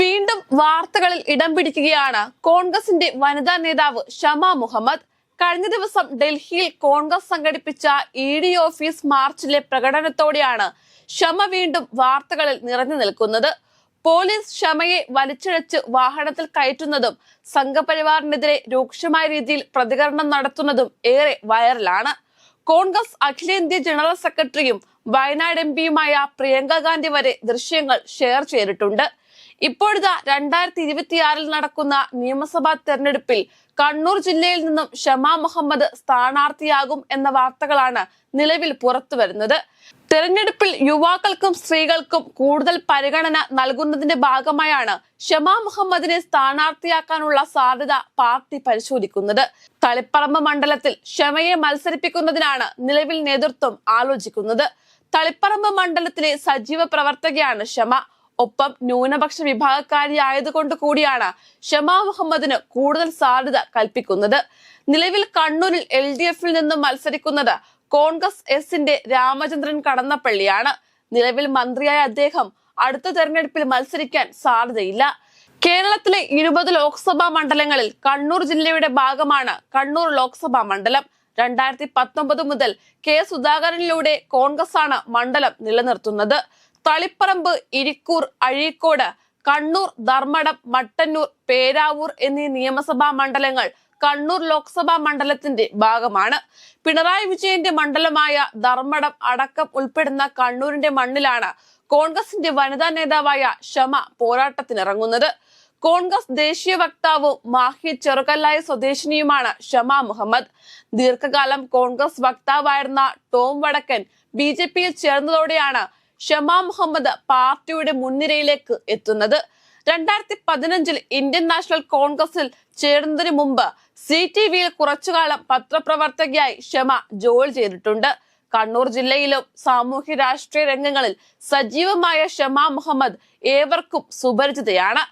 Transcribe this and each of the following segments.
വീണ്ടും വാർത്തകളിൽ ഇടം പിടിക്കുകയാണ് കോൺഗ്രസിന്റെ വനിതാ നേതാവ് ഷമ മുഹമ്മദ്. കഴിഞ്ഞ ദിവസം ഡൽഹിയിൽ കോൺഗ്രസ് സംഘടിപ്പിച്ച ഇ ഡി ഓഫീസ് മാർച്ചിലെ പ്രകടനത്തോടെയാണ് ഷമ വീണ്ടും വാർത്തകളിൽ നിറഞ്ഞു നിൽക്കുന്നത്. പോലീസ് ഷമയെ വലിച്ചിഴച്ച് വാഹനത്തിൽ കയറ്റുന്നതും സംഘപരിവാറിനെതിരെ രൂക്ഷമായ രീതിയിൽ പ്രതികരണം നടത്തുന്നതും ഏറെ വൈറലാണ്. കോൺഗ്രസ് അഖിലേന്ത്യാ ജനറൽ സെക്രട്ടറിയും വയനാട് എം പിയുമായ പ്രിയങ്ക ഗാന്ധി വരെ ദൃശ്യങ്ങൾ ഷെയർ ചെയ്തിട്ടുണ്ട്. ഇപ്പോഴിതാ രണ്ടായിരത്തി ഇരുപത്തിയാറിൽ നടക്കുന്ന നിയമസഭാ തെരഞ്ഞെടുപ്പിൽ കണ്ണൂർ ജില്ലയിൽ നിന്നും ഷമാ മുഹമ്മദ് സ്ഥാനാർത്ഥിയാകും എന്ന വാർത്തകളാണ് നിലവിൽ പുറത്തു വരുന്നത്. തെരഞ്ഞെടുപ്പിൽ യുവാക്കൾക്കും സ്ത്രീകൾക്കും കൂടുതൽ പരിഗണന നൽകുന്നതിന്റെ ഭാഗമായാണ് ഷമാ മുഹമ്മദിനെ സ്ഥാനാർത്ഥിയാക്കാനുള്ള സാധ്യത പാർട്ടി പരിശോധിക്കുന്നത്. തളിപ്പറമ്പ് മണ്ഡലത്തിൽ ഷമയെ മത്സരിപ്പിക്കുന്നതിനാണ് നിലവിൽ നേതൃത്വം ആലോചിക്കുന്നത്. തളിപ്പറമ്പ് മണ്ഡലത്തിലെ സജീവ പ്രവർത്തകയാണ് ഷമ. ഒപ്പം ന്യൂനപക്ഷ വിഭാഗക്കാരിയായതുകൊണ്ട് കൂടിയാണ് ഷമാ മുഹമ്മദിന് കൂടുതൽ സാധ്യത കൽപ്പിക്കുന്നത്. നിലവിൽ കണ്ണൂരിൽ എൽ ഡി എഫിൽ നിന്നും മത്സരിക്കുന്നത് കോൺഗ്രസ് എസിന്റെ രാമചന്ദ്രൻ കടന്നപ്പള്ളിയാണ്. നിലവിൽ മന്ത്രിയായ അദ്ദേഹം അടുത്ത തെരഞ്ഞെടുപ്പിൽ മത്സരിക്കാൻ സാധ്യതയില്ല. കേരളത്തിലെ ഇരുപത് ലോക്സഭാ മണ്ഡലങ്ങളിൽ കണ്ണൂർ ജില്ലയുടെ ഭാഗമാണ് കണ്ണൂർ ലോക്സഭാ മണ്ഡലം. രണ്ടായിരത്തി പത്തൊമ്പത് മുതൽ കെ സുധാകരനിലൂടെ കോൺഗ്രസ് ആണ് മണ്ഡലം നിലനിർത്തുന്നത്. തളിപ്പറമ്പ് ഇരിക്കൂർ അഴീക്കോട് കണ്ണൂർ ധർമ്മടം മട്ടന്നൂർ പേരാവൂർ എന്നീ നിയമസഭാ മണ്ഡലങ്ങൾ കണ്ണൂർ ലോക്സഭാ മണ്ഡലത്തിന്റെ ഭാഗമാണ്. പിണറായി വിജയന്റെ മണ്ഡലമായ ധർമ്മടം അടക്കം ഉൾപ്പെടുന്ന കണ്ണൂരിന്റെ മണ്ണിലാണ് കോൺഗ്രസിന്റെ വനിതാ നേതാവായ ഷമ പോരാട്ടത്തിനിറങ്ങുന്നത്. കോൺഗ്രസ് ദേശീയ വക്താവും മാഹി ചെറുകല്ലായ സ്വദേശിനിയുമാണ് ഷമ മുഹമ്മദ്. ദീർഘകാലം കോൺഗ്രസ് വക്താവായിരുന്ന ടോം വടക്കൻ ബി ജെ പിയിൽ ചേർന്നതോടെയാണ് ഷമ മുഹമ്മദ് പാർട്ടിയുടെ മുൻനിരയിലേക്ക് എത്തുന്നത്. രണ്ടായിരത്തി പതിനഞ്ചിൽ ഇന്ത്യൻ നാഷണൽ കോൺഗ്രസിൽ ചേരുന്നതിന് മുമ്പ് സി ടി വിയിൽ കുറച്ചുകാലം പത്രപ്രവർത്തകയായി ഷമ ജോലി ചെയ്തിട്ടുണ്ട്. കണ്ണൂർ ജില്ലയിലും സാമൂഹ്യ രാഷ്ട്രീയ രംഗങ്ങളിൽ സജീവമായ ഷമ മുഹമ്മദ് ഏവർക്കും സുപരിചിതയാണ്.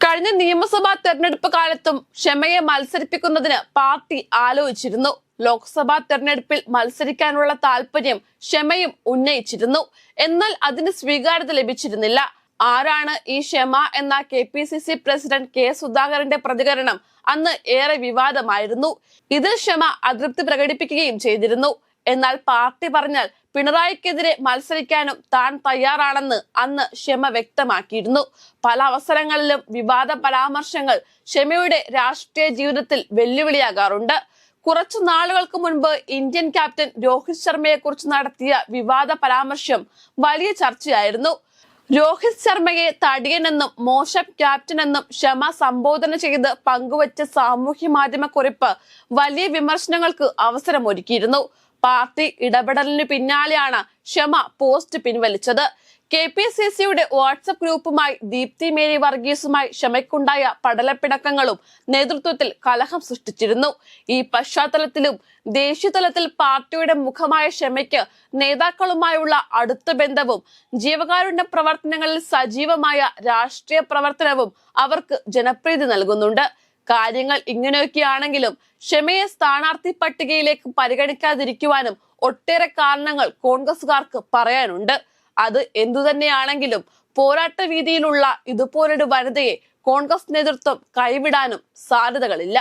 കഴിഞ്ഞ നിയമസഭാ തെരഞ്ഞെടുപ്പ് കാലത്തും ക്ഷമയെ മത്സരിപ്പിക്കുന്നതിന് പാർട്ടി ആലോചിച്ചിരുന്നു. ലോക്സഭാ തെരഞ്ഞെടുപ്പിൽ മത്സരിക്കാനുള്ള താല്പര്യം ക്ഷമയും ഉന്നയിച്ചിരുന്നു. എന്നാൽ അതിന് സ്വീകാര്യത ലഭിച്ചിരുന്നില്ല. ആരാണ് ഈ ക്ഷമ എന്ന K P C C president K സുധാകരന്റെ പ്രതികരണം അന്ന് ഏറെ വിവാദമായിരുന്നു. ഇതിൽ ക്ഷമ അതൃപ്തി പ്രകടിപ്പിക്കുകയും ചെയ്തിരുന്നു. എന്നാൽ പാർട്ടി പറഞ്ഞാൽ പിണറായിക്കെതിരെ മത്സരിക്കാനും താൻ തയ്യാറാണെന്ന് അന്ന് ഷമ വ്യക്തമാക്കിയിരുന്നു. പല അവസരങ്ങളിലും വിവാദ പരാമർശങ്ങൾ ഷമയുടെ രാഷ്ട്രീയ ജീവിതത്തിൽ വെല്ലുവിളിയാകാറുണ്ട്. കുറച്ചു നാളുകൾക്ക് മുൻപ് ഇന്ത്യൻ ക്യാപ്റ്റൻ രോഹിത് ശർമ്മയെ കുറിച്ച് നടത്തിയ വിവാദ പരാമർശം വലിയ ചർച്ചയായിരുന്നു. രോഹിത് ശർമ്മയെ തടിയനെന്നും മോശം ക്യാപ്റ്റനെന്നും ക്ഷമ സംബോധന ചെയ്ത് പങ്കുവച്ച സാമൂഹ്യ മാധ്യമ കുറിപ്പ് വലിയ വിമർശനങ്ങൾക്ക് അവസരമൊരുക്കിയിരുന്നു. പാർട്ടി ഇടപെടലിന് പിന്നാലെയാണ് ക്ഷമ പോസ്റ്റ് പിൻവലിച്ചത്. കെ പി സി സിയുടെ വാട്സപ്പ് ഗ്രൂപ്പുമായി ദീപ്തി മേരി വർഗീസുമായി ക്ഷമയ്ക്കുണ്ടായ പടലപ്പിണക്കങ്ങളും നേതൃത്വത്തിൽ കലഹം സൃഷ്ടിച്ചിരുന്നു. ഈ പശ്ചാത്തലത്തിലും ദേശീയതലത്തിൽ പാർട്ടിയുടെ മുഖമായ ക്ഷമയ്ക്ക് നേതാക്കളുമായുള്ള അടുത്ത ബന്ധവും ജീവകാരുണ്യ പ്രവർത്തനങ്ങളിൽ സജീവമായ രാഷ്ട്രീയ പ്രവർത്തനവും അവർക്ക് ജനപ്രീതി നൽകുന്നുണ്ട്. കാര്യങ്ങൾ ഇങ്ങനെയൊക്കെയാണെങ്കിലും ക്ഷമയെ സ്ഥാനാർത്ഥി പട്ടികയിലേക്ക് പരിഗണിക്കാതിരിക്കുവാനും ഒട്ടേറെ കാരണങ്ങൾ കോൺഗ്രസുകാർക്ക് പറയാനുണ്ട്. അത് എന്തുതന്നെയാണെങ്കിലും പോരാട്ട വീതിയിലുള്ള ഇതുപോലൊരു വനിതയെ കോൺഗ്രസ് നേതൃത്വം കൈവിടാനും സാധ്യതകളില്ല.